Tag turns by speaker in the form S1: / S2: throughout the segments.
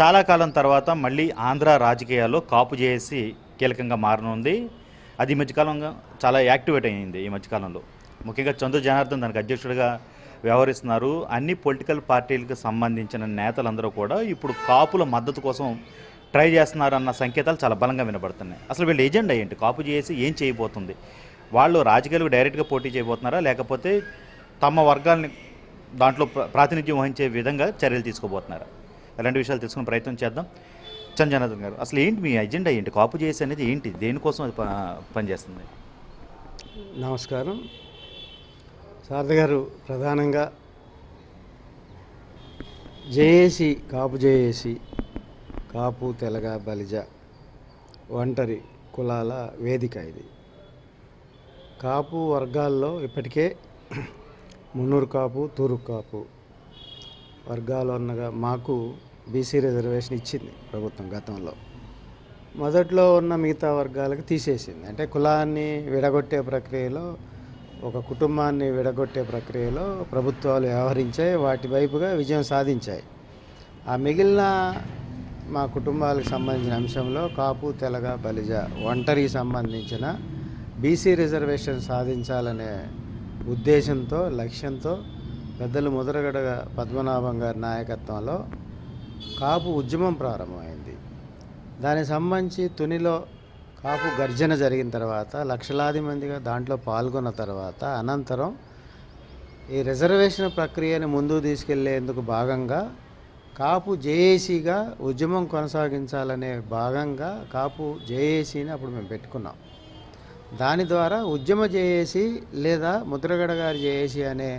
S1: చాలా కాలం తర్వాత మళ్ళీ ఆంధ్ర రాజకీయాల్లో కాపు చేసి కీలకంగా మారనుంది. అది ఈ మధ్యకాలంగా చాలా యాక్టివేట్ అయింది ఈ మధ్యకాలంలో ముఖ్యంగా చంద్ర జనార్దన్ దానికి అధ్యక్షుడిగా వ్యవహరిస్తున్నారు. అన్ని పొలిటికల్ పార్టీలకు సంబంధించిన నేతలందరూ కూడా ఇప్పుడు కాపుల మద్దతు కోసం ట్రై చేస్తున్నారన్న సంకేతాలు చాలా బలంగా వినబడుతున్నాయి. అసలు వీళ్ళ ఏజెండా ఏంటి? కాపు చేసి ఏం చేయబోతుంది? వాళ్ళు రాజకీయాలకు డైరెక్ట్గా పోటీ చేయబోతున్నారా? లేకపోతే తమ వర్గాల్ని దాంట్లో ప్ర- ప్రాతినిధ్యం వహించే విధంగా చర్యలు తీసుకోబోతున్నారా? ఎలాంటి విషయాలు తెలుసుకునే ప్రయత్నం చేద్దాం. చంజనాథన్ గారు అసలు ఏంటి మీ ఎజెండా ఏంటి? కాపు చేసి అనేది ఏంటి? దేనికోసం అది ప- పనిచేస్తుంది?
S2: నమస్కారం. శారద గారు ప్రధానంగా జేఏసి కాపు జేఏసి కాపు తెలగ బలిజ ఒంటరి కులాల వేదిక ఇది. కాపు వర్గాల్లో ఇప్పటికే మున్నూరు కాపు తూరు కాపు వర్గాలు ఉన్నగా మాకు బీసీ రిజర్వేషన్ ఇచ్చింది ప్రభుత్వం గతంలో. మొదట్లో ఉన్న మిగతా వర్గాలకు తీసేసింది. అంటే కులాన్ని విడగొట్టే ప్రక్రియలో ఒక కుటుంబాన్ని విడగొట్టే ప్రక్రియలో ప్రభుత్వాలు వ్యవహరించాయి వాటి వైపుగా విజయం సాధించాయి. ఆ మిగిలిన మా కుటుంబాలకు సంబంధించిన అంశంలో కాపు తెలగ బలిజ ఒంటరికి సంబంధించిన బీసీ రిజర్వేషన్ సాధించాలనే ఉద్దేశంతో లక్ష్యంతో పెద్దలు ముద్రగడ పద్మనాభం గారి నాయకత్వంలో కాపు ఉద్యమం ప్రారంభమైంది. దానికి సంబంధించి తునిలో కాపు గర్జన జరిగిన తర్వాత లక్షలాది మందిగా దాంట్లో పాల్గొన్న తర్వాత అనంతరం ఈ రిజర్వేషన్ ప్రక్రియను ముందుకు తీసుకెళ్ళేందుకు భాగంగా కాపు జేఏసీగా ఉద్యమం కొనసాగించాలనే భాగంగా కాపు జేఏసీని అప్పుడు మేము పెట్టుకున్నాం. దాని ద్వారా ఉద్యమ జేఏసీ లేదా ముద్రగడ గారి జేఏసీ అనే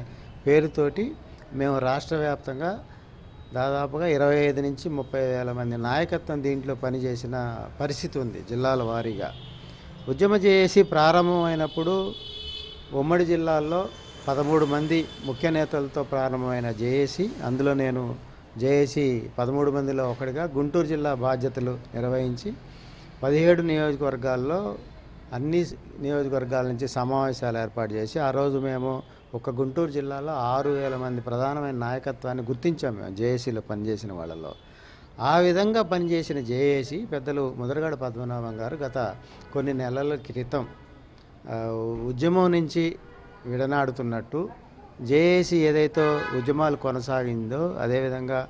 S2: పేరుతోటి మేము రాష్ట్ర వ్యాప్తంగా దాదాపుగా ఇరవై ఐదు నుంచి ముప్పై వేల మంది నాయకత్వం దీంట్లో పనిచేసిన పరిస్థితి ఉంది జిల్లాల వారీగా. ఉద్యమ చేసి ప్రారంభమైనప్పుడు ఉమ్మడి జిల్లాల్లో పదమూడు మంది ముఖ్య నేతలతో ప్రారంభమైన జేఏసీ అందులో నేను జేఏసీ పదమూడు మందిలో ఒకటిగా గుంటూరు జిల్లా బాధ్యతలు నిర్వహించి పదిహేడు నియోజకవర్గాల్లో అన్ని నియోజకవర్గాల నుంచి సమావేశాలు ఏర్పాటు చేసి ఆ రోజు మేము ఒక గుంటూరు జిల్లాలో ఆరు వేల మంది ప్రధానమైన నాయకత్వాన్ని గుర్తించాము మేము జేఏసీలో పనిచేసిన వాళ్ళలో. ఆ విధంగా పనిచేసిన జేఏసీ పెద్దలు ముద్రగడ పద్మనాభం గారు గత కొన్ని నెలల క్రితం ఉద్యమం నుంచి విడనాడుతున్నట్టు జేఏసీ ఏదైతే ఉద్యమాలు కొనసాగిందో అదేవిధంగా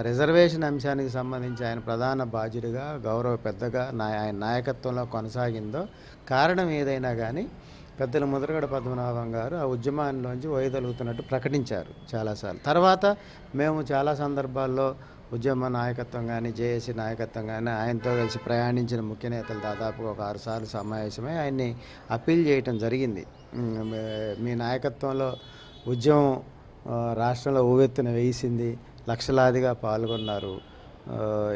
S2: రిజర్వేషన్ అంశానికి సంబంధించి ఆయన ప్రధాన బాధ్యుడిగా గౌరవ పెద్దగా నా ఆయన నాయకత్వంలో కొనసాగిందో కారణం ఏదైనా కానీ పెద్దల ముద్రగడ పద్మనాభం గారు ఆ ఉద్యమాన్నిలోంచి వైదొలుగుతున్నట్టు ప్రకటించారు చాలాసార్లు. తర్వాత మేము చాలా సందర్భాల్లో ఉద్యమ నాయకత్వం కానీ జేఏసీ నాయకత్వం కానీ ఆయనతో కలిసి ప్రయాణించిన ముఖ్య నేతలు దాదాపుగా ఒక ఆరు సార్లు సమావేశమై ఆయన్ని అప్పీల్ చేయటం జరిగింది. మీ- నాయకత్వంలో ఉద్యమం రాష్ట్రంలో ఊవెత్తున వేసింది లక్షలాదిగా పాల్గొన్నారు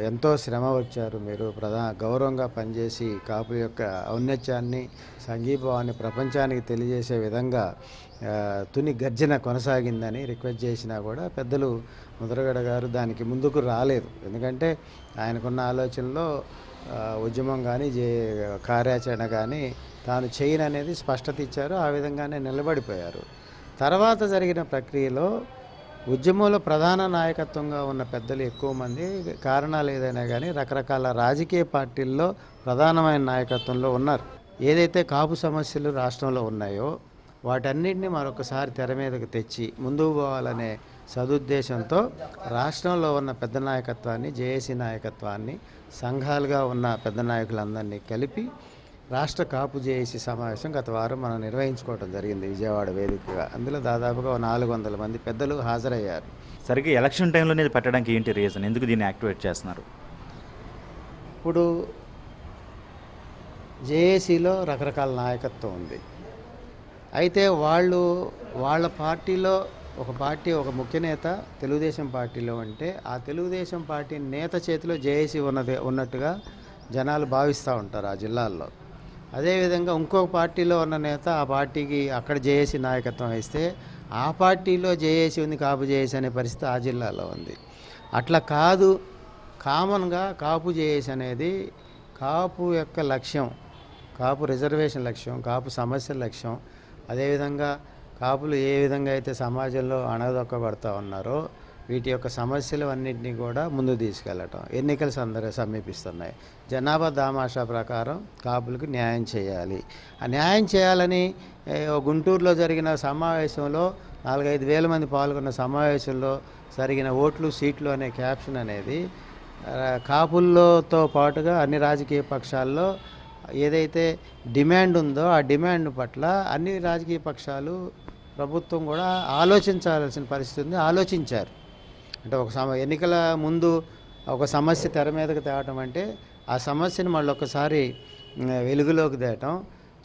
S2: ఎంతో శ్రమ వచ్చారు మీరు. ప్రధాన గౌరవంగా పనిచేసి కాపు యొక్క ఔన్నత్యాన్ని సంఘీభావాన్ని ప్రపంచానికి తెలియజేసే విధంగా తుని గర్జన కొనసాగిందని రిక్వెస్ట్ చేసినా కూడా పెద్దలు ముద్రగడ గారు దానికి ముందుకు రాలేదు. ఎందుకంటే ఆయనకున్న ఆలోచనలో ఉద్యమం కానీ జే కార్యాచరణ కానీ తాను చేయననేది స్పష్టత ఇచ్చారు ఆ విధంగానే నిలబడిపోయారు. తర్వాత జరిగిన ప్రక్రియలో ఉద్యమంలో ప్రధాన నాయకత్వంగా ఉన్న పెద్దలు ఎక్కువ మంది కారణాలు ఏదైనా కానీ రకరకాల రాజకీయ పార్టీల్లో ప్రధానమైన నాయకత్వంలో ఉన్నారు. ఏదైతే కాపు సమస్యలు రాష్ట్రంలో ఉన్నాయో వాటన్నిటిని మరొకసారి తెర మీదకు తెచ్చి ముందుకు పోవాలనే సదుద్దేశంతో రాష్ట్రంలో ఉన్న పెద్ద నాయకత్వాన్ని జేఏసీ నాయకత్వాన్ని సంఘాలుగా ఉన్న పెద్ద నాయకులందరినీ కలిపి రాష్ట్ర కాపు జేఏసీ సమావేశం గత వారం మనం నిర్వహించుకోవడం జరిగింది విజయవాడ వేదికగా. అందులో దాదాపుగా నాలుగు వందల మంది పెద్దలు హాజరయ్యారు.
S1: సరిగ్గా ఎలక్షన్ ఇది పెట్టడానికి ఏంటి రీజన్? ఎందుకు దీన్ని యాక్టివేట్ చేస్తున్నారు?
S2: ఇప్పుడు జేఏసీలో రకరకాల నాయకత్వం ఉంది. అయితే వాళ్ళు వాళ్ళ పార్టీలో ఒక పార్టీ ఒక ముఖ్య నేత తెలుగుదేశం పార్టీలో ఉంటే ఆ తెలుగుదేశం పార్టీ నేత చేతిలో జేఏసీ ఉన్నది ఉన్నట్టుగా జనాలు భావిస్తూ ఉంటారు ఆ జిల్లాల్లో. అదేవిధంగా ఇంకొక పార్టీలో ఉన్న నేత ఆ పార్టీకి అక్కడ జేఏసీ నాయకత్వం వేస్తే ఆ పార్టీలో జేఏసీ ఉంది కాపు జేఏసీ అనే పరిస్థితి ఆ జిల్లాలో ఉంది. అట్లా కాదు కామన్గా కాపు జేఏసీ అనేది కాపు యొక్క లక్ష్యం కాపు రిజర్వేషన్ లక్ష్యం కాపు సమస్యల లక్ష్యం. అదేవిధంగా కాపులు ఏ విధంగా అయితే సమాజంలో అణగదొక్కబడతా ఉన్నారో వీటి యొక్క సమస్యలు అన్నింటినీ కూడా ముందు తీసుకెళ్ళటం. ఎన్నికలు సందర్ సమీపిస్తున్నాయి. జనాభా దామాషా ప్రకారం కాపులకు న్యాయం చేయాలి. ఆ న్యాయం చేయాలని గుంటూరులో జరిగిన సమావేశంలో నాలుగైదు వేల మంది పాల్గొన్న సమావేశంలో జరిగిన ఓట్లు సీట్లు అనే క్యాప్షన్ అనేది కాపుల్లోతో పాటుగా అన్ని రాజకీయ పక్షాల్లో ఏదైతే డిమాండ్ ఉందో ఆ డిమాండ్ పట్ల అన్ని రాజకీయ పక్షాలు ప్రభుత్వం కూడా ఆలోచించాల్సిన పరిస్థితి ఉంది. ఆలోచించారు. అంటే ఒక సమ ఎన్నికల ముందు ఒక సమస్య తెర మీదకి తేవటం అంటే ఆ సమస్యను మళ్ళీ ఒకసారి వెలుగులోకి తేవటం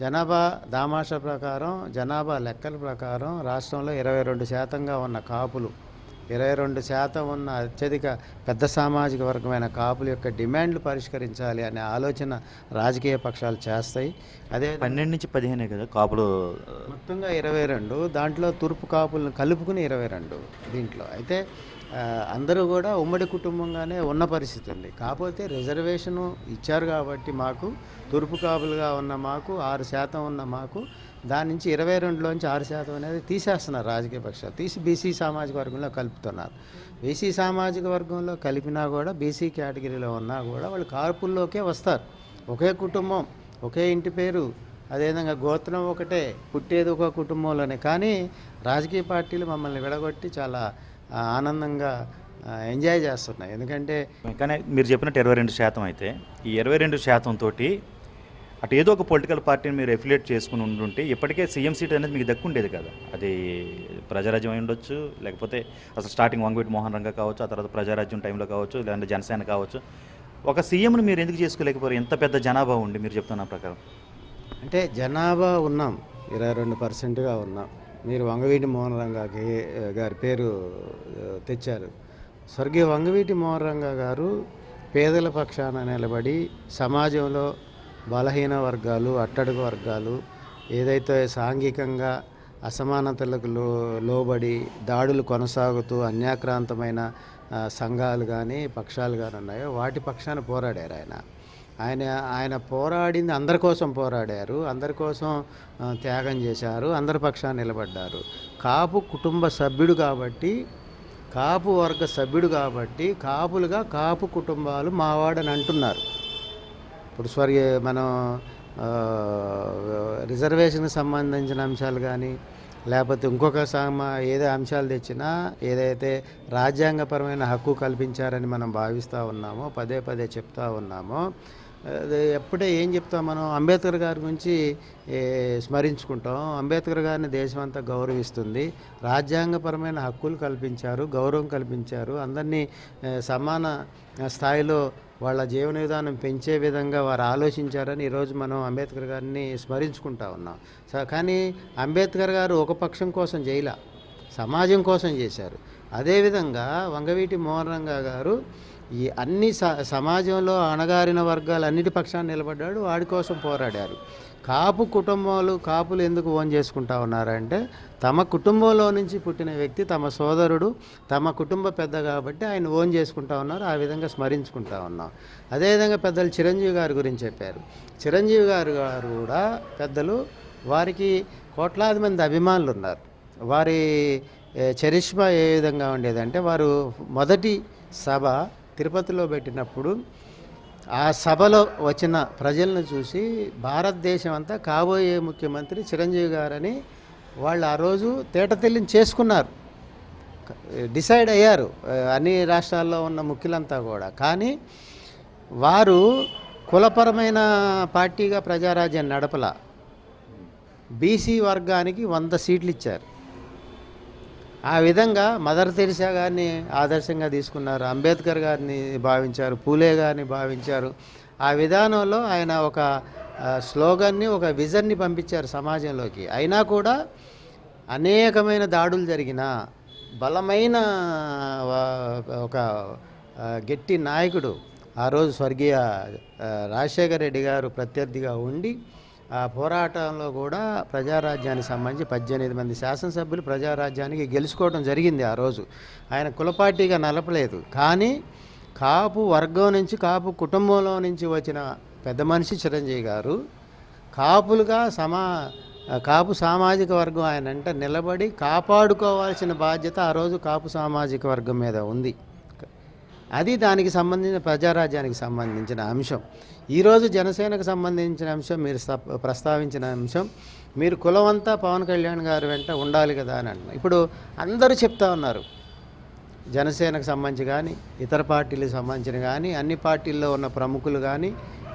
S2: జనాభా దామాషా ప్రకారం జనాభా లెక్కల ప్రకారం రాష్ట్రంలో ఇరవై రెండు శాతంగా ఉన్న కాపులు ఇరవై రెండు శాతం ఉన్న అత్యధిక పెద్ద సామాజిక వర్గమైన కాపుల యొక్క డిమాండ్లు పరిష్కరించాలి అనే ఆలోచన రాజకీయ పక్షాలు చేస్తాయి. అదే
S1: పన్నెండు నుంచి పదిహేనే కదా కాపులు
S2: మొత్తంగా ఇరవై రెండు దాంట్లో తూర్పు కాపులను కలుపుకుని ఇరవై రెండు దీంట్లో. అయితే అందరూ కూడా ఉమ్మడి కుటుంబంగానే ఉన్న పరిస్థితి ఉంది. కాకపోతే రిజర్వేషను ఇచ్చారు కాబట్టి మాకు తూర్పు కాపులుగా ఉన్న మాకు ఆరు శాతం ఉన్న మాకు దాని నుంచి ఇరవై రెండులోంచి ఆరు శాతం అనేది తీసేస్తున్నారు రాజకీయ పక్షాలు. తీసి బీసీ సామాజిక వర్గంలో కలుపుతున్నారు. బీసీ సామాజిక వర్గంలో కలిపినా కూడా బీసీ కేటగిరీలో ఉన్నా కూడా వాళ్ళు కాపుల్లోకే వస్తారు. ఒకే కుటుంబం ఒకే ఇంటి పేరు అదేవిధంగా గోత్రం ఒకటే పుట్టేది ఒక కుటుంబంలోనే. కానీ రాజకీయ పార్టీలు మమ్మల్ని విడగొట్టి చాలా ఆనందంగా ఎంజాయ్ చేస్తున్నాయి. ఎందుకంటే
S1: కానీ మీరు చెప్పినట్టు ఇరవై రెండు శాతం అయితే ఈ ఇరవై రెండు శాతం తోటి అటు ఏదో ఒక పొలిటికల్ పార్టీని మీరు ఎఫిలియేట్ చేసుకుని ఉండుంటే ఇప్పటికే సీఎం సీట్ అనేది మీకు దక్కుండేది కదా. అది ప్రజారాజ్యం అయి ఉండొచ్చు లేకపోతే అసలు స్టార్టింగ్ వంగవీటి మోహన్ రంగ కావచ్చు ఆ తర్వాత ప్రజారాజ్యం టైంలో కావచ్చు లేదంటే జనసేన కావచ్చు. ఒక సీఎంను మీరు ఎందుకు చేసుకోలేకపోయారు? ఎంత పెద్ద జనాభా ఉండి మీరు చెప్తున్న ప్రకారం.
S2: అంటే జనాభా ఉన్నాం ఇరవై రెండు పర్సెంట్గా ఉన్నాం. మీరు వంగవీటి మోహన్ రంగాకి గారి పేరు తెచ్చారు. స్వర్గీయ వంగవీటి మోహన్ రంగా గారు పేదల పక్షాన నిలబడి సమాజంలో బలహీన వర్గాలు అట్టడుగు వర్గాలు ఏదైతే సాంఘికంగా అసమానతలకు లో లోబడి దాడులు కొనసాగుతూ అన్యాక్రాంతమైన సంఘాలు కానీ పక్షాలు కానీ ఉన్నాయో వాటి పక్షాన పోరాడారు ఆయన. ఆయన ఆయన పోరాడింది అందరి కోసం పోరాడారు అందరి కోసం త్యాగం చేశారు అందరి పక్షాన్ని నిలబడ్డారు. కాపు కుటుంబ సభ్యుడు కాబట్టి కాపు వర్గ సభ్యుడు కాబట్టి కాపులుగా కాపు కుటుంబాలు మావాడని అంటున్నారు. ఇప్పుడు స్వర్గ మనం రిజర్వేషన్కి సంబంధించిన అంశాలు కానీ లేకపోతే ఇంకొక సమ ఏదో అంశాలు తెచ్చినా ఏదైతే రాజ్యాంగపరమైన హక్కు కల్పించారని మనం భావిస్తూ ఉన్నామో పదే పదే చెప్తా ఉన్నామో ఎప్పుడే ఏం చెప్తాం మనం? అంబేద్కర్ గారి గురించి స్మరించుకుంటాం. అంబేద్కర్ గారిని దేశం అంతా గౌరవిస్తుంది. రాజ్యాంగపరమైన హక్కులు కల్పించారు గౌరవం కల్పించారు. అందరినీ సమాన స్థాయిలో వాళ్ళ జీవన విధానం పెంచే విధంగా వారు ఆలోచించారని ఈరోజు మనం అంబేద్కర్ గారిని స్మరించుకుంటా ఉన్నాం. స- కానీ అంబేద్కర్ గారు ఒక పక్షం కోసం చేయలే సమాజం కోసం చేశారు. అదేవిధంగా వంగవీటి మోహన్ రంగా గారు ఈ అన్ని స సమాజంలో అణగారిన వర్గాలు అన్నిటి పక్షాన్ని నిలబడ్డాడు వాడి కోసం పోరాడారు. కాపు కుటుంబాలు కాపులు ఎందుకు ఓన్ చేసుకుంటా ఉన్నారంటే తమ కుటుంబంలో నుంచి పుట్టిన వ్యక్తి తమ సోదరుడు తమ కుటుంబ పెద్ద కాబట్టి ఆయన ఓన్ చేసుకుంటా ఉన్నారు ఆ విధంగా స్మరించుకుంటా ఉన్నాం. అదేవిధంగా పెద్దలు చిరంజీవి గారి గురించి చెప్పారు. చిరంజీవి గారు గారు కూడా పెద్దలు వారికి కోట్లాది మంది అభిమానులు ఉన్నారు. వారి చరిష్మా ఏ విధంగా ఉండేదంటే వారు మొదటి సభ తిరుపతిలో పెట్టినప్పుడు ఆ సభలో వచ్చిన ప్రజలను చూసి భారతదేశం అంతా కాబోయే ముఖ్యమంత్రి చిరంజీవి గారని వాళ్ళు ఆ రోజు తేటతెల్లిని చేసుకున్నారు. డిసైడ్ అయ్యారు. అన్ని రాష్ట్రాల్లో ఉన్న ముఖ్యులంతా కూడా. కానీ వారు కులపరమైన పార్టీగా ప్రజారాజ్యాన్ని నడపల. బీసీ వర్గానికి వంద సీట్లు ఇచ్చారు ఆ విధంగా మదర్ తెరిసా గారిని ఆదర్శంగా తీసుకున్నారు అంబేద్కర్ గారిని భావించారు పూలే గారిని భావించారు. ఆ విధానంలో ఆయన ఒక స్లోగన్ని ఒక విజన్ని పంపించారు సమాజంలోకి. అయినా కూడా అనేకమైన దాడులు జరిగిన బలమైన ఒక గట్టి నాయకుడు ఆ రోజు స్వర్గీయ రాజశేఖర రెడ్డి గారు ప్రత్యర్థిగా ఉండి ఆ పోరాటంలో కూడా ప్రజారాజ్యానికి సంబంధించి పద్దెనిమిది మంది శాసనసభ్యులు ప్రజారాజ్యానికి గెలుచుకోవడం జరిగింది ఆ రోజు. ఆయన కులపార్టీగా నలపలేదు. కానీ కాపు వర్గం నుంచి కాపు కుటుంబంలో నుంచి వచ్చిన పెద్ద మనిషి చిరంజీవి గారు కాపులుగా సమా కాపు సామాజిక వర్గం ఆయన అంటే నిలబడి కాపాడుకోవాల్సిన బాధ్యత ఆ రోజు కాపు సామాజిక వర్గం మీద ఉంది. అది దానికి సంబంధించిన ప్రజారాజ్యానికి సంబంధించిన అంశం. ఈరోజు జనసేనకు సంబంధించిన అంశం మీరు ప్రస్తావించిన అంశం మీరు కులమంతా పవన్ కళ్యాణ్ గారు వెంట ఉండాలి కదా అని అంటున్నారు ఇప్పుడు అందరూ చెప్తా ఉన్నారు. జనసేనకు సంబంధించి కానీ ఇతర పార్టీలకు సంబంధించిన కానీ అన్ని పార్టీల్లో ఉన్న ప్రముఖులు కానీ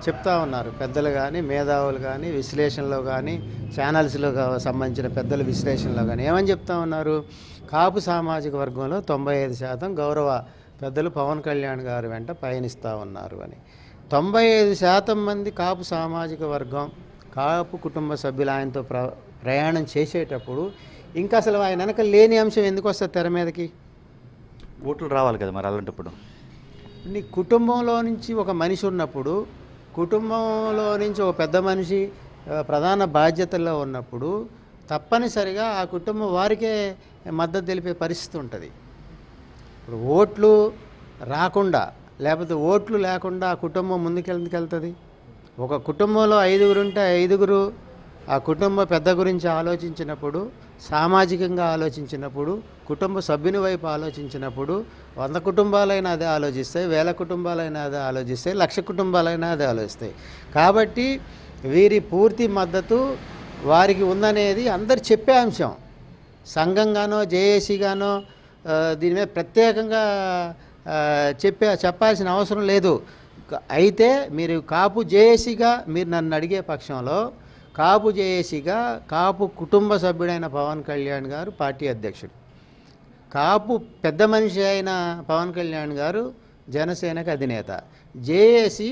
S2: చెప్తా ఉన్నారు. పెద్దలు కానీ మేధావులు కానీ విశ్లేషణలో కానీ ఛానల్స్లో సంబంధించిన పెద్దల విశ్లేషణలో కానీ ఏమని చెప్తా ఉన్నారు? కాపు సామాజిక వర్గంలో తొంభై ఐదు శాతం గౌరవ పెద్దలు పవన్ కళ్యాణ్ గారు వెంట పయనిస్తూ ఉన్నారు అని. తొంభై ఐదు శాతం మంది కాపు సామాజిక వర్గం కాపు కుటుంబ సభ్యులు ఆయనతో ప్ర ప్రయాణం చేసేటప్పుడు ఇంకా అసలు ఆయన వెనక లేని అంశం ఎందుకు వస్తుంది తెర మీదకి?
S1: ఓట్లు రావాలి కదా మరి అలాంటప్పుడు.
S2: నీ కుటుంబంలో నుంచి ఒక మనిషి ఉన్నప్పుడు కుటుంబంలో నుంచి ఒక పెద్ద మనిషి ప్రధాన బాధ్యతల్లో ఉన్నప్పుడు తప్పనిసరిగా ఆ కుటుంబం వారికే మద్దతు తెలిపే పరిస్థితి ఉంటుంది. ఇప్పుడు ఓట్లు రాకుండా లేకపోతే ఓట్లు లేకుండా ఆ కుటుంబం ముందుకెళ్ళుకెళ్తుంది ఒక కుటుంబంలో ఐదుగురు ఉంటే ఐదుగురు ఆ కుటుంబ పెద్ద గురించి ఆలోచించినప్పుడు సామాజికంగా ఆలోచించినప్పుడు కుటుంబ సభ్యుని వైపు ఆలోచించినప్పుడు వంద కుటుంబాలైనా అదే ఆలోచిస్తాయి వేల కుటుంబాలైనా అదే ఆలోచిస్తాయి లక్ష కుటుంబాలైనా అదే ఆలోచిస్తాయి. కాబట్టి వీరి పూర్తి మద్దతు వారికి ఉందనేది అందరు చెప్పే అంశం. సంఘంగానో జేఏసీగానో దీని మీద ప్రత్యేకంగా చెప్పే చెప్పాల్సిన అవసరం లేదు. అయితే మీరు కాపు జేఏసీగా మీరు నన్ను అడిగే పక్షంలో కాపు జేఏసీగా కాపు కుటుంబ సభ్యుడైన పవన్ కళ్యాణ్ గారు పార్టీ అధ్యక్షుడు. కాపు పెద్ద మనిషి అయిన పవన్ కళ్యాణ్ గారు జనసేనకు అధినేత. జేఏసీ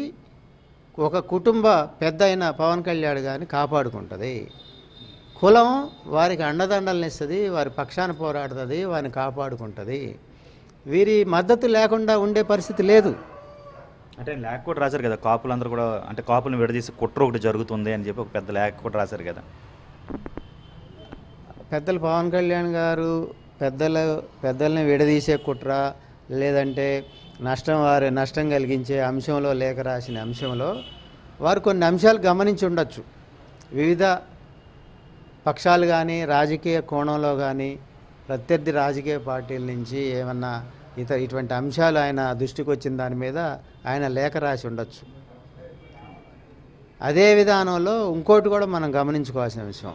S2: ఒక కుటుంబ పెద్ద అయిన పవన్ కళ్యాణ్ గారిని కాపాడుకుంటుంది. కులం వారికి అండదండలను ఇస్తుంది వారి పక్షాన పోరాడుతుంది వారిని కాపాడుకుంటుంది. వీరి మద్దతు లేకుండా ఉండే పరిస్థితి లేదు.
S1: అంటే లేఖ కూడా రాశారు కదా కాపులందరూ కూడా అంటే కాపులను విడదీసి కుట్ర ఒకటి జరుగుతుంది అని చెప్పి ఒక పెద్ద లేఖ కూడా రాశారు కదా.
S2: పెద్దలు పవన్ కళ్యాణ్ గారు పెద్దలు పెద్దల్ని విడదీసే కుట్ర లేదంటే నష్టం వారి నష్టం కలిగించే అంశంలో లేఖ రాసిన అంశంలో వారు కొన్ని అంశాలు గమనించి ఉండొచ్చు. వివిధ పక్షాలు కానీ రాజకీయ కోణంలో కానీ ప్రత్యర్థి రాజకీయ పార్టీల నుంచి ఏమన్నా ఇత ఇటువంటి అంశాలు ఆయన దృష్టికి వచ్చిన దాని మీద ఆయన లేఖ రాసి ఉండొచ్చు. అదే విధానంలో ఇంకోటి కూడా మనం గమనించుకోవాల్సిన విషయం.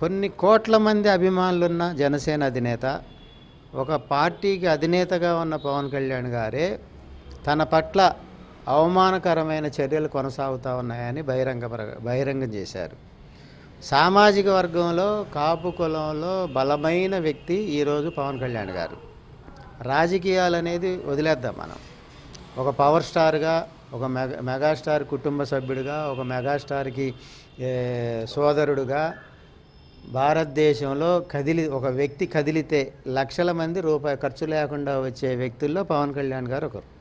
S2: కొన్ని కోట్ల మంది అభిమానులున్న జనసేన అధినేత ఒక పార్టీకి అధినేతగా ఉన్న పవన్ కళ్యాణ్ గారే తన పట్ల అవమానకరమైన చర్యలు కొనసాగుతూ ఉన్నాయని బహిరంగ బహిరంగం చేశారు. సామాజిక వర్గంలో కాపు కులంలో బలమైన వ్యక్తి ఈరోజు పవన్ కళ్యాణ్ గారు. రాజకీయాలు అనేది వదిలేద్దాం మనం. ఒక పవర్ స్టార్గా ఒక మెగా మెగాస్టార్ కుటుంబ సభ్యుడిగా ఒక మెగాస్టార్కి సోదరుడుగా భారతదేశంలో కదిలి ఒక వ్యక్తి కదిలితే లక్షల మంది రూపాయి ఖర్చు లేకుండా వచ్చే వ్యక్తుల్లో పవన్ కళ్యాణ్ గారు ఒకరు.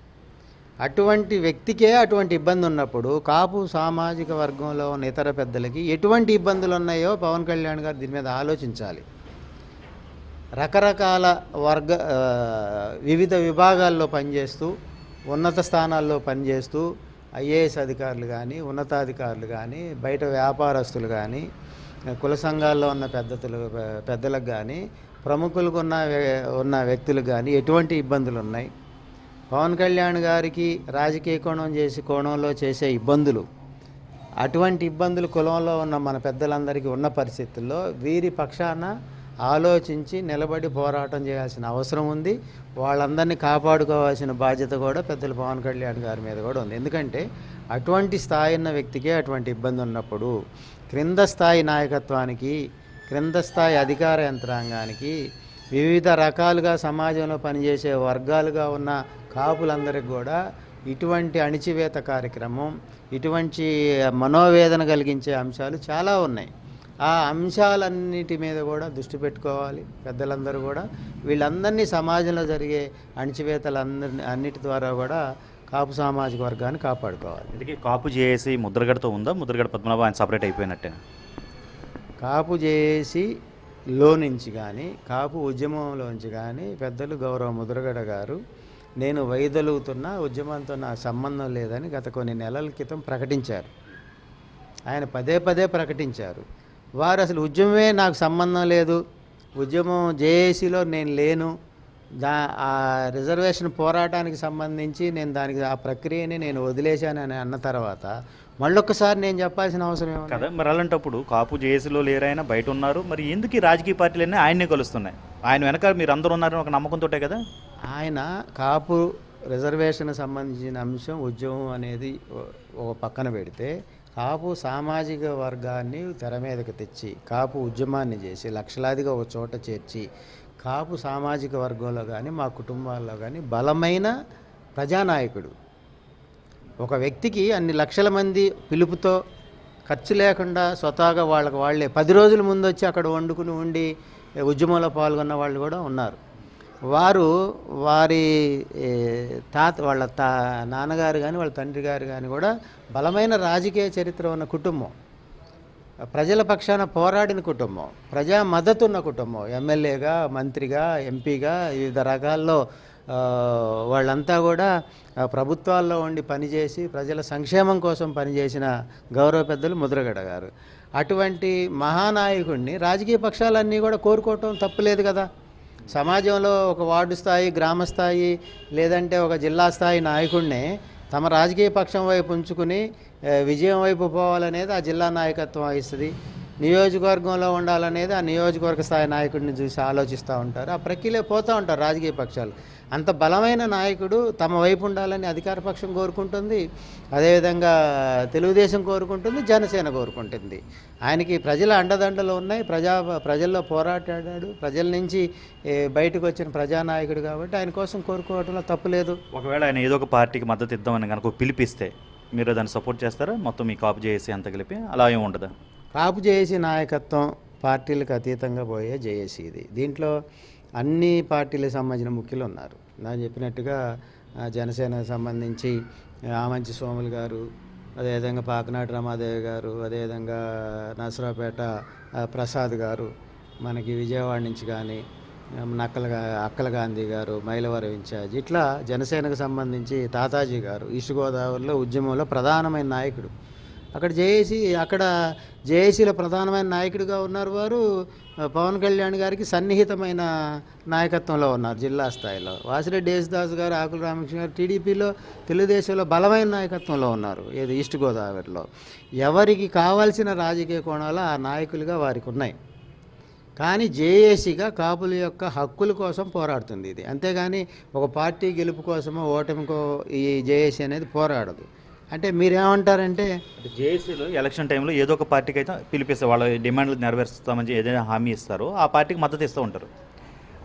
S2: అటువంటి వ్యక్తికే అటువంటి ఇబ్బంది ఉన్నప్పుడు కాపు సామాజిక వర్గంలో ఉన్న ఇతర పెద్దలకి ఎటువంటి ఇబ్బందులు ఉన్నాయో పవన్ కళ్యాణ్ గారు దీని మీద ఆలోచించాలి. రకరకాల వర్గ వివిధ విభాగాల్లో పనిచేస్తూ ఉన్నత స్థానాల్లో పనిచేస్తూ ఐఏఎస్ అధికారులు కానీ ఉన్నతాధికారులు కానీ బయట వ్యాపారస్తులు కానీ కుల సంఘాల్లో ఉన్న పెద్దతులు పెద్దలకు కానీ ప్రముఖులకు ఉన్న వ్య- ఉన్న వ్యక్తులకు కానీ ఎటువంటి ఇబ్బందులు ఉన్నాయి? పవన్ కళ్యాణ్ గారికి రాజకీయ కోణం చేసి కోణంలో చేసే ఇబ్బందులు. అటువంటి ఇబ్బందులు కులంలో ఉన్న మన పెద్దలందరికీ ఉన్న పరిస్థితుల్లో వీరి పక్షాన ఆలోచించి నిలబడి పోరాటం చేయాల్సిన అవసరం ఉంది. వాళ్ళందరినీ కాపాడుకోవాల్సిన బాధ్యత కూడా పెద్దలు పవన్ కళ్యాణ్ గారి మీద కూడా ఉంది. ఎందుకంటే అటువంటి స్థాయి ఉన్న వ్యక్తికే అటువంటి ఇబ్బంది ఉన్నప్పుడు క్రింద స్థాయి నాయకత్వానికి క్రింద స్థాయి అధికార యంత్రాంగానికి వివిధ రకాలుగా సమాజంలో పనిచేసే వర్గాలుగా ఉన్న కాపులందరికీ కూడా ఇటువంటి అణిచివేత కార్యక్రమం ఇటువంటి మనోవేదన కలిగించే అంశాలు చాలా ఉన్నాయి. ఆ అంశాలన్నిటి మీద కూడా దృష్టి పెట్టుకోవాలి. పెద్దలందరూ కూడా వీళ్ళందరినీ సమాజంలో జరిగే అణిచివేతలందరినీ అన్నిటి ద్వారా కూడా కాపు సామాజిక వర్గాన్ని కాపాడుకోవాలి.
S1: ఇందుకే కాపు చేసి ముద్రగడతో ఉందా? ముద్రగడ పద్మనాభం ఆయన సపరేట్ అయిపోయినట్టే
S2: కాపు చేసి లో నుంచి కానీ కాపు ఉద్యమంలోంచి కానీ పెద్దలు గౌరవ ముద్రగడ గారు నేను వైదొలుగుతున్న ఉద్యమంతో నా సంబంధం లేదని గత కొన్ని నెలల క్రితం ప్రకటించారు. ఆయన పదే పదే ప్రకటించారు. వారు అసలు ఉద్యమమే నాకు సంబంధం లేదు. ఉద్యమం జేఏసీలో నేను లేను. దా ఆ రిజర్వేషన్ పోరాటానికి సంబంధించి నేను దానికి ఆ ప్రక్రియని నేను వదిలేశానని అన్న తర్వాత మళ్ళొక్కసారి నేను చెప్పాల్సిన అవసరం ఏమన్నా
S1: కదా మరి అలాంటప్పుడు కాపు జేఏసీలో లేరైనా బయట ఉన్నారు మరి ఎందుకు ఈ రాజకీయ పార్టీలన్నీ ఆయన్నే కలుస్తున్నాయి? ఆయన వెనక మీరు అందరూ ఉన్నారని ఒక నమ్మకంతో కదా?
S2: ఆయన కాపు రిజర్వేషన్ సంబంధించిన అంశం ఉద్యమం అనేది ఒక పక్కన పెడితే కాపు సామాజిక వర్గాన్ని తెర మీదకి తెచ్చి కాపు ఉద్యమాన్ని చేసి లక్షలాదిగా ఒక చోట చేర్చి కాపు సామాజిక వర్గంలో కానీ మా కుటుంబాల్లో కానీ బలమైన ప్రజానాయకుడు. ఒక వ్యక్తికి అన్ని లక్షల మంది పిలుపుతో ఖర్చు లేకుండా స్వతహాగా వాళ్ళకి వాళ్ళే పది రోజుల ముందు వచ్చి అక్కడ వండుకుని ఉండి ఉద్యమంలో పాల్గొన్న వాళ్ళు కూడా ఉన్నారు. వారు వారి తాత వాళ్ళ తా నాన్నగారు కానీ వాళ్ళ తండ్రి గారు కానీ కూడా బలమైన రాజకీయ చరిత్ర ఉన్న కుటుంబం. ప్రజల పక్షాన పోరాడిన కుటుంబం. ప్రజా మద్దతు ఉన్న కుటుంబం. ఎమ్మెల్యేగా మంత్రిగా ఎంపీగా వివిధ రకాల్లో వాళ్ళంతా కూడా ప్రభుత్వాల్లో ఉండి పనిచేసి ప్రజల సంక్షేమం కోసం పనిచేసిన గౌరవ పెద్దలు ముద్రగడ గారు. అటువంటి మహానాయకుడిని రాజకీయ పక్షాలన్నీ కూడా కోరుకోవటం తప్పులేదు కదా. సమాజంలో ఒక వార్డు స్థాయి గ్రామ స్థాయి లేదంటే ఒక జిల్లా స్థాయి నాయకుడిని తమ రాజకీయ పక్షం వైపు ఉంచుకుని విజయం వైపు పోవాలనేది ఆ జిల్లా నాయకత్వం వహిస్తుంది. నియోజకవర్గంలో ఉండాలనేది ఆ నియోజకవర్గ స్థాయి నాయకుడిని చూసి ఆలోచిస్తూ ఉంటారు. ఆ ప్రక్రియలో పోతూ ఉంటారు రాజకీయ పక్షాలు. అంత బలమైన నాయకుడు తమ వైపు ఉండాలని అధికార పక్షం కోరుకుంటుంది. అదేవిధంగా తెలుగుదేశం కోరుకుంటుంది జనసేన కోరుకుంటుంది. ఆయనకి ప్రజల అండదండలు ఉన్నాయి. ప్రజా ప్రజల్లో పోరాటాడాడు. ప్రజల నుంచి బయటకు వచ్చిన ప్రజానాయకుడు కాబట్టి ఆయన కోసం కోరుకోవడంలో తప్పులేదు
S1: ఒకవేళ ఆయన ఏదో ఒక పార్టీకి మద్దతు ఇద్దామని కనుక పిలిపిస్తే మీరు దాన్ని సపోర్ట్ చేస్తారా? మొత్తం మీ కాపు జేఏసీ అంత కలిపి అలా ఏమి ఉండదా?
S2: కాపు జేఏసీ నాయకత్వం పార్టీలకు అతీతంగా పోయే జేఏసీ ఇది. దీంట్లో అన్ని పార్టీలకు సంబంధించిన ముఖ్యులు ఉన్నారు. నేను చెప్పినట్టుగా జనసేనకు సంబంధించి ఆమంచి సోములు గారు అదేవిధంగా పాకనాటి రమాదేవి గారు అదేవిధంగా నసరాపేట ప్రసాద్ గారు మనకి విజయవాడ నుంచి కానీ నక్కల అక్కల గాంధీ గారు మైలవరం ఇన్ఛార్జ్ ఇట్లా జనసేనకు సంబంధించి తాతాజీ గారు ఈస్ట్ గోదావరిలో ఉద్యమంలో ప్రధానమైన నాయకుడు. అక్కడ జేఏసీ అక్కడ జేఏసీల ప్రధానమైన నాయకుడిగా ఉన్నారు వారు పవన్ కళ్యాణ్ గారికి సన్నిహితమైన నాయకత్వంలో ఉన్నారు జిల్లా స్థాయిలో. వాసిరెడ్డి యేసుదాస్ గారు ఆకుల రామకృష్ణ గారు టీడీపీలో తెలుగుదేశంలో బలమైన నాయకత్వంలో ఉన్నారు ఏది ఈస్ట్ గోదావరిలో. ఎవరికి కావాల్సిన రాజకీయ కోణాలు ఆ నాయకులుగా వారికి ఉన్నాయి. కానీ జేఏసీగా కాపుల యొక్క హక్కుల కోసం పోరాడుతుంది ఇది. అంతేగాని ఒక పార్టీ గెలుపు కోసమో ఓటమికో ఈ జేఏసీ అనేది పోరాడదు. అంటే మీరేమంటారంటే
S1: జేఏసీలో ఎలక్షన్ టైంలో ఏదో ఒక పార్టీకి అయితే పిలిపిస్తారు వాళ్ళ డిమాండ్లు నెరవేరుస్తామని ఏదైనా హామీ ఇస్తారో ఆ పార్టీకి మద్దతు ఇస్తూ ఉంటారు.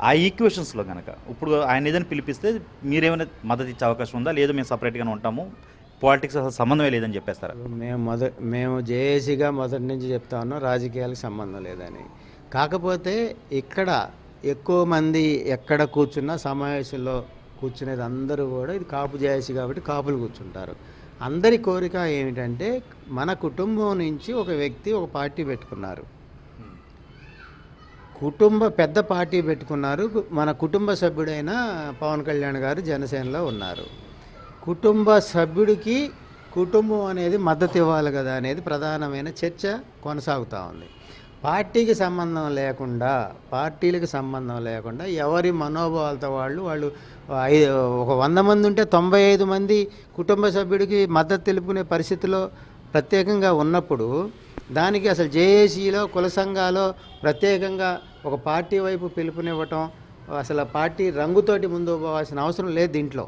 S1: ఆ ఈక్వేషన్స్లో కనుక ఇప్పుడు ఆయన ఏదైనా పిలిపిస్తే మీరేమైనా మద్దతు ఇచ్చే అవకాశం ఉందా? లేదు మేము సపరేట్గానే ఉంటాము పాలిటిక్స్ అసలు సంబంధమే లేదని చెప్పేస్తారా?
S2: మేము మొద మేము జేఏసీగా మొదటి నుంచి చెప్తా ఉన్నాం రాజకీయాలకు సంబంధం లేదని. కాకపోతే ఇక్కడ ఎక్కువ మంది ఎక్కడ కూర్చున్నా సమావేశంలో కూర్చునేది అందరూ కూడా ఇది కాపు జేఏసీ కాబట్టి కాపులు కూర్చుంటారు. అందరి కోరిక ఏమిటంటే మన కుటుంబం నుంచి ఒక వ్యక్తి ఒక పార్టీ పెట్టుకున్నారు. కుటుంబ పెద్ద పార్టీ పెట్టుకున్నారు. మన కుటుంబ సభ్యుడైన పవన్ కళ్యాణ్ గారు జనసేనలో ఉన్నారు. కుటుంబ సభ్యుడికి కుటుంబం అనేది మద్దతు ఇవ్వాలి కదా అనేది ప్రధానమైన చర్చ కొనసాగుతూ ఉంది. పార్టీకి సంబంధం లేకుండా పార్టీలకు సంబంధం లేకుండా ఎవరి మనోభావాలతో వాళ్ళు వాళ్ళు ఐ ఒక వంద మంది ఉంటే తొంభై ఐదు మంది కుటుంబ సభ్యుడికి మద్దతు తెలుపుకునే పరిస్థితిలో ప్రత్యేకంగా ఉన్నప్పుడు దానికి అసలు జేఏసీలో కుల సంఘాలో ప్రత్యేకంగా ఒక పార్టీ వైపు పిలుపునివ్వటం అసలు పార్టీ రంగుతోటి ముందు పోవాల్సిన అవసరం లేదు దీంట్లో.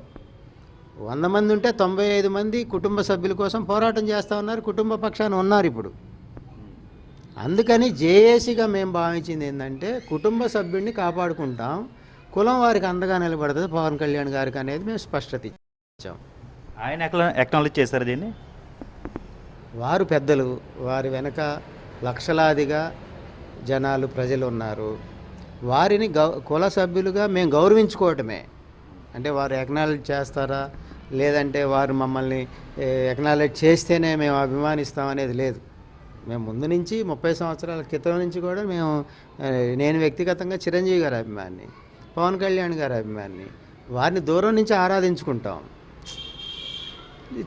S2: వంద మంది ఉంటే తొంభై ఐదు మంది కుటుంబ సభ్యుల కోసం పోరాటం చేస్తూ ఉన్నారు కుటుంబ పక్షాన ఉన్నారు ఇప్పుడు. అందుకని జేఏసీగా మేము భావించింది ఏంటంటే కుటుంబ సభ్యుడిని కాపాడుకుంటాం. కులం వారికి అండగా నిలబడుతుంది. పవన్ కళ్యాణ్ గారికి అనేది మేము స్పష్టత ఇచ్చాం.
S1: ఆయన ఎక్నాలజ్ చేశారు దీన్ని?
S2: వారు పెద్దలు. వారి వెనక లక్షలాదిగా జనాలు ప్రజలు ఉన్నారు వారిని గౌ కుల సభ్యులుగా మేము గౌరవించుకోవటమే. అంటే వారు ఎక్నాలెడ్జ్ చేస్తారా? లేదంటే వారు మమ్మల్ని ఎక్నాలెడ్జ్ చేస్తేనే మేము అభిమానిస్తాం అనేది లేదు. మేము ముందు నుంచి ముప్పై సంవత్సరాల క్రితం నుంచి కూడా మేము నేను వ్యక్తిగతంగా చిరంజీవి గారి అభిమాని పవన్ కళ్యాణ్ గారి అభిమాని వారిని దూరం నుంచి ఆరాధించుకుంటాం.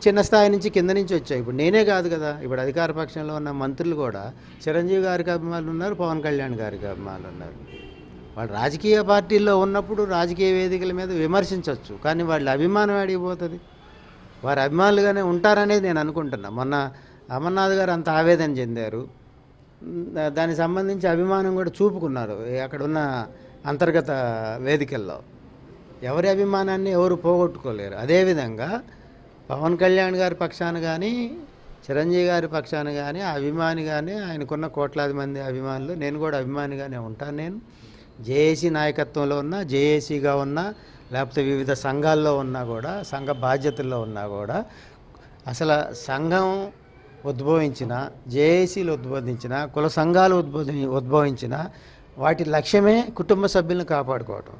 S2: చిన్న స్థాయి నుంచి కింద నుంచి వచ్చాయి. ఇప్పుడు నేనే కాదు కదా ఇప్పుడు అధికార పక్షంలో ఉన్న మంత్రులు కూడా చిరంజీవి గారికి అభిమానులు ఉన్నారు పవన్ కళ్యాణ్ గారికి అభిమానులు ఉన్నారు. వాళ్ళు రాజకీయ పార్టీల్లో ఉన్నప్పుడు రాజకీయ వేదికల మీద విమర్శించవచ్చు కానీ వాళ్ళ అభిమానం ఆడిపోతుంది వారి అభిమానులుగానే ఉంటారనేది నేను అనుకుంటున్నా. మొన్న అమర్నాథ్ గారు అంత ఆవేదన చెందారు. దానికి సంబంధించి అభిమానం కూడా చూపుకున్నారు. అక్కడ ఉన్న అంతర్గత వేదికల్లో. ఎవరి అభిమానాన్ని ఎవరు పోగొట్టుకోలేరు. అదేవిధంగా పవన్ కళ్యాణ్ గారి పక్షాన కానీ చిరంజీవి గారి పక్షాన కానీ అభిమాని కానీ ఆయనకున్న కోట్లాది మంది అభిమానులు నేను కూడా అభిమానిగానే ఉంటాను నేను. జేఏసీ నాయకత్వంలో ఉన్నా జేఏసీగా ఉన్నా లేకపోతే వివిధ సంఘాల్లో ఉన్నా కూడా సంఘ బాధ్యతల్లో ఉన్నా కూడా అసలు సంఘం ఉద్భవించిన జేఏసీలు ఉద్బోధించిన కుల సంఘాలు ఉద్బోధి ఉద్భవించిన వాటి లక్ష్యమే కుటుంబ సభ్యులను కాపాడుకోవటం.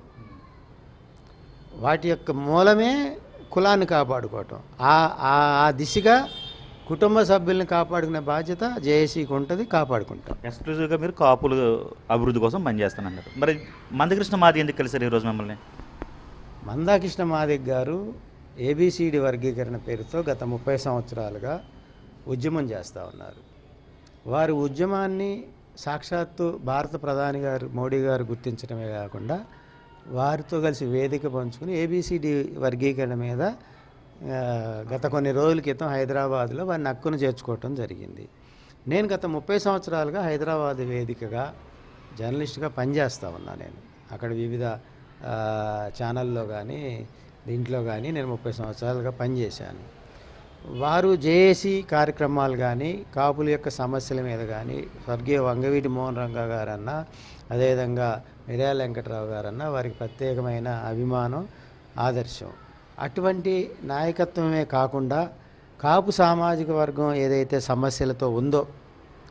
S2: వాటి యొక్క మూలమే కులాన్ని కాపాడుకోవటం. ఆ ఆ- దిశగా కుటుంబ సభ్యుల్ని కాపాడుకునే బాధ్యత జేఏసీకి ఉంటుంది కాపాడుకుంటాం.
S1: ఎక్స్క్లూజివ్గా మీరు కాపులు అభివృద్ధి కోసం పనిచేస్తానన్నారు మరి మందకృష్ణ మాది ఎందుకు కలిసారు ఈరోజు మిమ్మల్ని?
S2: మందాకృష్ణ మాదిక్ గారు ఏబిసిడి వర్గీకరణ పేరుతో గత ముప్పై సంవత్సరాలుగా ఉద్యమం చేస్తూ ఉన్నారు. వారి ఉద్యమాన్ని సాక్షాత్తు భారత ప్రధాని గారు మోడీ గారు గుర్తించడమే కాకుండా వారితో కలిసి వేదిక పంచుకుని ఏబిసిడి వర్గీకరణ మీద గత కొన్ని రోజుల క్రితం హైదరాబాద్లో వారిని హక్కును చేర్చుకోవటం జరిగింది. నేను గత ముప్పై సంవత్సరాలుగా హైదరాబాద్ వేదికగా జర్నలిస్ట్గా పనిచేస్తూ ఉన్నా నేను. అక్కడ వివిధ ఛానల్లో కానీ దీంట్లో కానీ నేను ముప్పై సంవత్సరాలుగా పనిచేశాను. వారు జేఏసీ కార్యక్రమాలు కానీ కాపుల యొక్క సమస్యల మీద కానీ స్వర్గీయ వంగవీటి మోహన్ రంగా గారన్నా అదేవిధంగా మిర్యాల వెంకటరావు గారన్నా వారికి ప్రత్యేకమైన అభిమానం ఆదర్శం. అటువంటి నాయకత్వమే కాకుండా కాపు సామాజిక వర్గం ఏదైతే సమస్యలతో ఉందో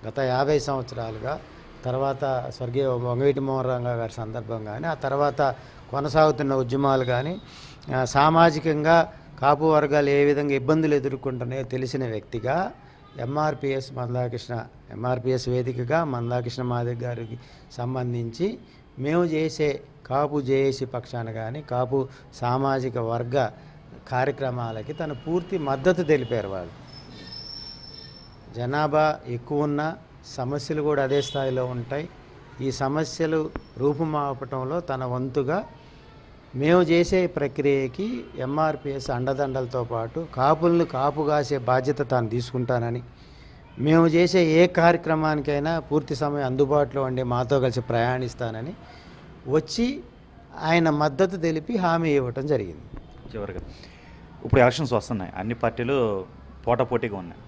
S2: గత యాభై సంవత్సరాలుగా తర్వాత స్వర్గీయ వంగవీటి మోహన్ రంగా గారి సందర్భం కానీ ఆ తర్వాత కొనసాగుతున్న ఉద్యమాలు కానీ సామాజికంగా కాపు వర్గాలు ఏ విధంగా ఇబ్బందులు ఎదుర్కొంటున్నాయో తెలిసిన వ్యక్తిగా ఎంఆర్పిఎస్ మందాకృష్ణ ఎంఆర్పిఎస్ వేదికగా మందాకృష్ణ మాదిక్ గారికి సంబంధించి మేము చేసే కాపు జేఏసీ పక్షాన కానీ కాపు సామాజిక వర్గ కార్యక్రమాలకి తన పూర్తి మద్దతు తెలిపారు వాళ్ళు. జనాభా ఎక్కువ ఉన్న సమస్యలు కూడా అదే స్థాయిలో ఉంటాయి. ఈ సమస్యలు రూపుమాపటంలో తన వంతుగా మేము చేసే ప్రక్రియకి ఎంఆర్పిఎస్ అండదండలతో పాటు కాపులను కాపు కాసే బాధ్యత తాను తీసుకుంటానని మేము చేసే ఏ కార్యక్రమానికైనా పూర్తి సమయం అందుబాటులో ఉండి మాతో కలిసి ప్రయాణిస్తానని వచ్చి ఆయన మద్దతు తెలిపి హామీ ఇవ్వటం జరిగింది.
S1: చివరిగా ఇప్పుడు ఎలక్షన్స్ వస్తున్నాయి. అన్ని పార్టీలు పోటాపోటీగా ఉన్నాయి.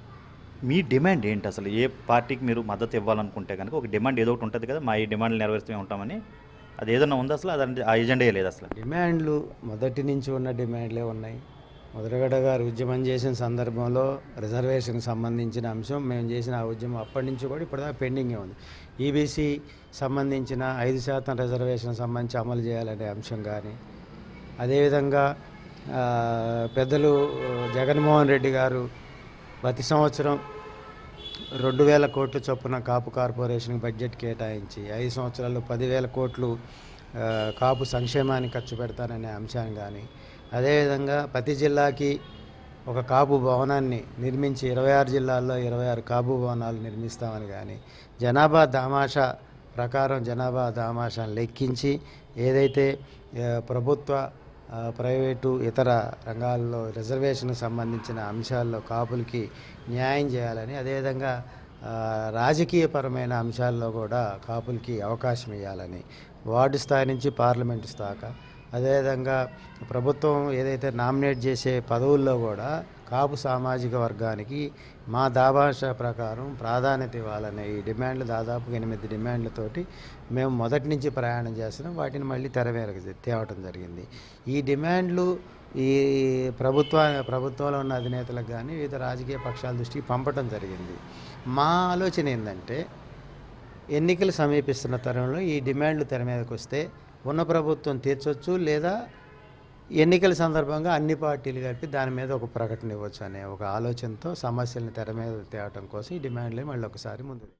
S1: మీ డిమాండ్ ఏంటి అసలు? ఏ పార్టీకి మీరు మద్దతు ఇవ్వాలనుకుంటే కనుక ఒక డిమాండ్ ఏదో ఒకటి ఉంటుంది కదా మా ఈ డిమాండ్లు నెరవేరుస్తూనే ఉంటామని అది ఏదన్నా ఉందా అసలు? అదంటే ఆ ఎజెండే లేదు అసలు.
S2: డిమాండ్లు మొదటి నుంచి ఉన్న డిమాండ్లే ఉన్నాయి. మొదలగడ్డ గారు ఉద్యమం చేసిన సందర్భంలో రిజర్వేషన్కి సంబంధించిన అంశం మేము చేసిన ఆ ఉద్యమం అప్పటి నుంచి కూడా ఇప్పటిదాకా పెండింగే ఉంది. ఈబీసీ సంబంధించిన ఐదు శాతం రిజర్వేషన్ సంబంధించి అమలు చేయాలనే అంశం కానీ అదేవిధంగా పెద్దలు జగన్మోహన్ రెడ్డి గారు ప్రతి సంవత్సరం రెండు వేల కోట్ల చొప్పున కాపు కార్పొరేషన్కి బడ్జెట్ కేటాయించి ఐదు సంవత్సరాల్లో పదివేల కోట్లు కాపు సంక్షేమానికి ఖర్చు పెడతాననే అంశాన్ని కానీ అదేవిధంగా ప్రతి జిల్లాకి ఒక కాపు భవనాన్ని నిర్మించి ఇరవై ఆరు జిల్లాల్లో ఇరవై ఆరు కాపు భవనాలు నిర్మిస్తామని కానీ జనాభా దామాషా ప్రకారం జనాభా దామాషాను లెక్కించి ఏదైతే ప్రభుత్వ ప్రైవేటు ఇతర రంగాల్లో రిజర్వేషన్కు సంబంధించిన అంశాల్లో కాపులకి న్యాయం చేయాలని అదేవిధంగా రాజకీయపరమైన అంశాల్లో కూడా కాపులకి అవకాశం ఇవ్వాలని వార్డు స్థాయి నుంచి పార్లమెంటు స్థాయిక అదేవిధంగా ప్రభుత్వం ఏదైతే నామినేట్ చేసే పదవుల్లో కూడా కాపు సామాజిక వర్గానికి మా దాభాష ప్రకారం ప్రాధాన్యత ఇవ్వాలనే ఈ డిమాండ్లు దాదాపు ఎనిమిది డిమాండ్లతోటి మేము మొదటి నుంచి ప్రయాణం చేస్తున్నాం. వాటిని మళ్ళీ తెర మీదకి తేవటం జరిగింది. ఈ డిమాండ్లు ఈ ప్రభుత్వ ప్రభుత్వంలో ఉన్న అధినేతలకు కానీ వివిధ రాజకీయ పక్షాల దృష్టికి పంపటం జరిగింది. మా ఆలోచన ఏంటంటే ఎన్నికలు సమీపిస్తున్న తరుణంలో ఈ డిమాండ్లు తెర మీదకి వస్తే ఉన్న ప్రభుత్వం తీర్చొచ్చు లేదా ఎన్నికల సందర్భంగా అన్ని పార్టీలు కలిపి దాని మీద ఒక ప్రకటన ఇవ్వచ్చు అనే ఒక ఆలోచనతో సమస్యలను తెర మీద తేవటం కోసం ఈ డిమాండ్లు మళ్ళీ ఒకసారి ముందు